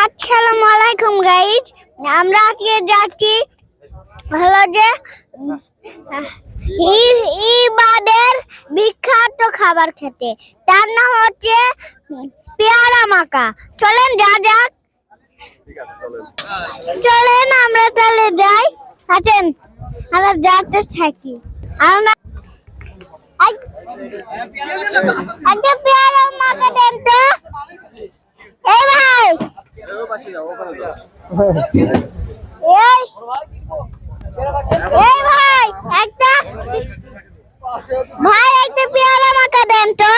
আসসালামু আলাইকুম গাইজ আমরা আজকে যাচ্ছি হলো যে ইবাদের বিখ্যাত খাবার খেতে। তার নাম হচ্ছে পেয়ারা মাকা চলেন, যা যাক। চলেন, আমরা তাহলে যাই। আছেন? আমরা যাতে থাকি। আমরা এক- একটা পেয়ারা মাকা দেন তো। এই ভাই! এই! এই ভাই একটা ভাই একটা পেয়ারা মাখা দেন তো।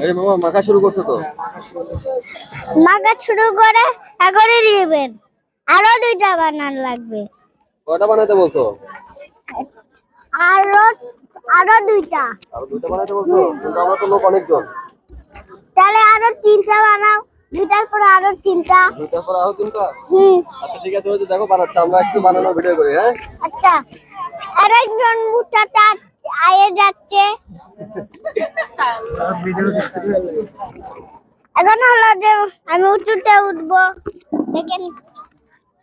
এই মামা মাখা শুরু করছে তো? মাখা শুরু করে এগরে দিবেন আরও দুইটা বানান লাগবে। কয়টা বানাইতে বলছো? আরও আরও দুইটা। আর দুইটা বানাইতে বলছো? কিন্তু আমরা তো লোক অনেকজন। তাহলে আরও তিনটা বানাও। দুইটার পর আরও তিনটা। দুইটার পর আরও তিনটা? হুম। আচ্ছা ঠিক আছে ওই যে দেখো বানাচ্ছে। আমরা একটু বানানো ভিডিও করি হ্যাঁ? আচ্ছা। আরেকজন মুটাটা আয়ে যাচ্ছে। এখন হলো যে আমি উঁচুতে উঠবো। দেখেন।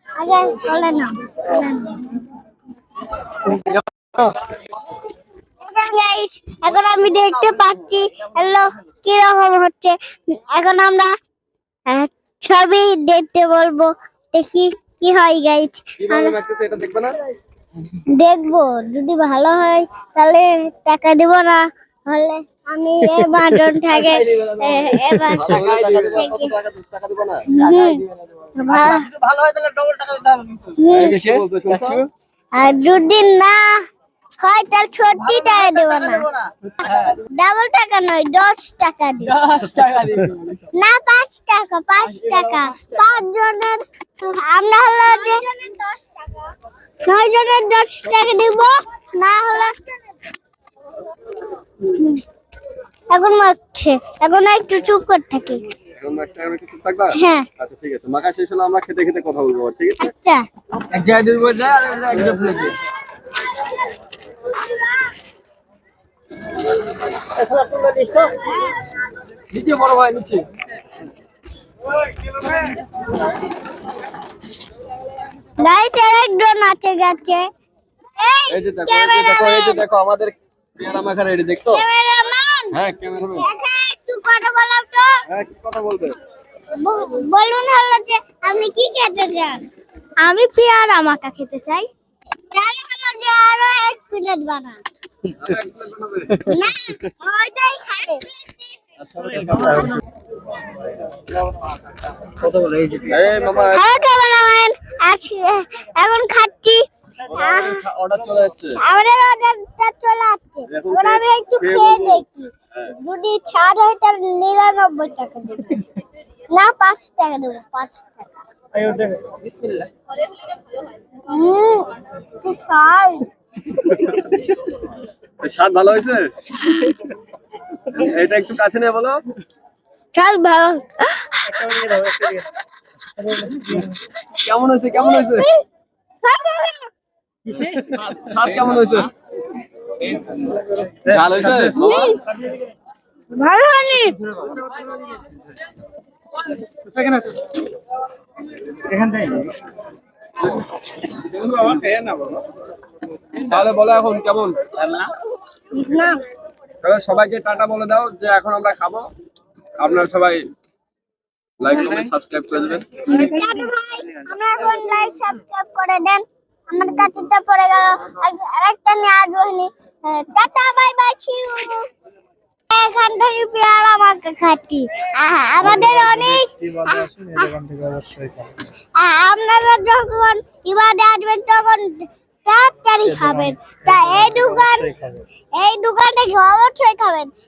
আগে চলে না এখন এখন আমি দেখতে পাচ্ছি হ্যালো কীরকম হচ্ছে? এখন আমরা আহ, ছবি দেখতে বলব দেখি কি হয় এটা দেখবে যদি ভালো হয় তাহলে টাকা দিব না হলে আমি এ বাটন থাকে হয় আর যদি না হয় তাহলে সত্যি টাকা দেবো না। ডাবল টাকা নয় দশ টাকা টাকা না পাঁচ টাকা পাঁচ টাকা পাঁচ জনের আমরা হলো যে নয় জনের দশ টাকা দিব না হলে। এখন মারছে। এখন একটু চুপ করে থাকি। এখন একটা আমি কিছু থাকবা? হ্যাঁ। আচ্ছা ঠিক আছে। মাখা শেষ হলে আমরা খেতে খেতে কথা বলব। ঠিক আছে? আচ্ছা। এক জায়গায় দুই বই আর এক জায়গায় এক জোড় প্লেটে। নিচে বড় ভাই নিচে। গাইস একজন আছে গেছে। এই যে দেখো এই যে দেখো এই যে দেখো আমাদের পেয়ারা মাখা রেডি দেখছ? ক্যামেরাম্যান হ্যাঁ ক্যামেরাম্যান। দেখা একটু কথা বলো তো হ্যাঁ কি কথা বলবে। বলুন হলো যে আপনি কি খেতে চান? আমি পেয়ারা মাখা খেতে চাই। আরও এক প্লেট বানা না ওইটাই খাই এই মামা হ্যালো ক্যামেরাম্যান আজকে এখন খাচ্ছি। অর্ডার চলে এসেছে। আমাদের অর্ডারটা চলে আসছে। আমি একটু খেয়ে। দেখি। যদি ছাড় হয় তাহলে নিরানব্বই টাকা দেবো। না পাঁচ টাকা দেবো পাঁচ টাকা। বিসমিল্লাহ। খাই স্বাদ ভালো হয়েছে? এটা একটু কাছে নিয়ে বলো। চল ভালো কেমন হয়েছে কেমন হয়েছে? স্বাদ কেমন হয়েছে? ঝাল হয়েছে? ভালো হয়নি। তাহলে বলো এখন কেমন? তাহলে সবাইকে টাটা বলে দাও যে এখন আমরা খাব। আপনারা সবাই লাইক কমেন্ট সাবস্ক্রাইব করে দেবেন। আমরা এখন লাইক সাবস্ক্রাইব করে দেন আমার কাটিটা পড়ে গেল আর- আরেকটা নিয়ে আসবনি টাটা বাই বাই ছিউ এখান থেকে পেয়ারা মাকে খাচ্ছি আহা, আমাদের অনেক আপনারা যখন ইবাদে আসবেন তখন তাড়াতাড়ি খাবেন। তা এই দোকান এই দোকানে অবশ্যই খাবেন?